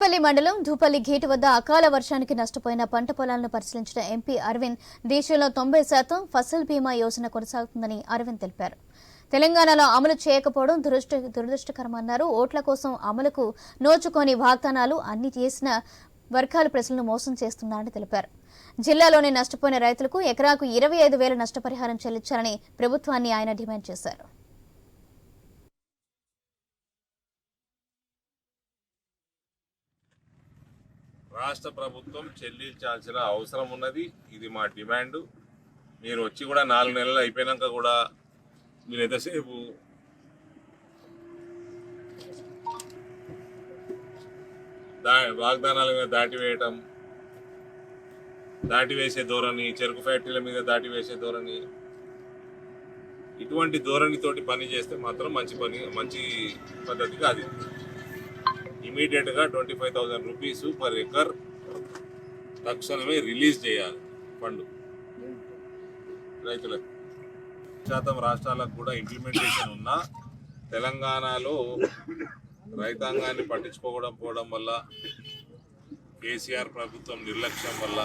ధూపల్లి మండలం ధూపల్లి గేటు వద్ద అకాల వర్షానికి నష్టపోయిన పంట పొలాలను పరిశీలించిన ఎంపీ అరవింద్ దేశంలో తొంభై శాతం ఫసల్ బీమా యోజన కొనసాగుతుందని అరవింద్ తెలిపారు. తెలంగాణలో అమలు చేయకపోవడం దురదృష్ట దురదృష్టకరమన్నారు. ఓట్ల కోసం అమలుకు నోచుకొని వాగ్దానాలు అన్ని చేసిన వర్గాల ప్రజలను మోసం చేస్తున్నారని తెలిపారు. జిల్లాలోని నష్టపోయిన రైతులకు ఎకరాకు ఇరవై ఐదు వేల నష్టపరిహారం చెల్లించాలని ప్రభుత్వాన్ని ఆయన డిమాండ్ చేశారు. రాష్ట్ర ప్రభుత్వం చెల్లించాల్సిన అవసరం ఉన్నది. ఇది మా డిమాండ్. మీరు వచ్చి కూడా నాలుగు నెలలు అయిపోయినాక కూడా మీరు ఎంతసేపు? దా వాగ్దానాల మీద దాటి వేయటం దాటి వేసే ధోరణి చెరుకు ఫ్యాక్టరీల మీద దాటి వేసే ధోరణి ఇటువంటి ధోరణితోటి పని చేస్తే మాత్రం మంచి పని మంచి పద్ధతి కాదు ఇమీడియట్గా twenty five thousand rupees per acre తక్షణమే రిలీజ్ చేయాలి ఫండ్. రైతులకు. శాతం రాష్ట్రాలకు కూడా ఇంప్లిమెంటేషన్ ఉన్నా తెలంగాణలో రైతాంగాన్ని పట్టించుకోవడం పోవడం వల్ల కేసీఆర్ ప్రభుత్వం నిర్లక్ష్యం వల్ల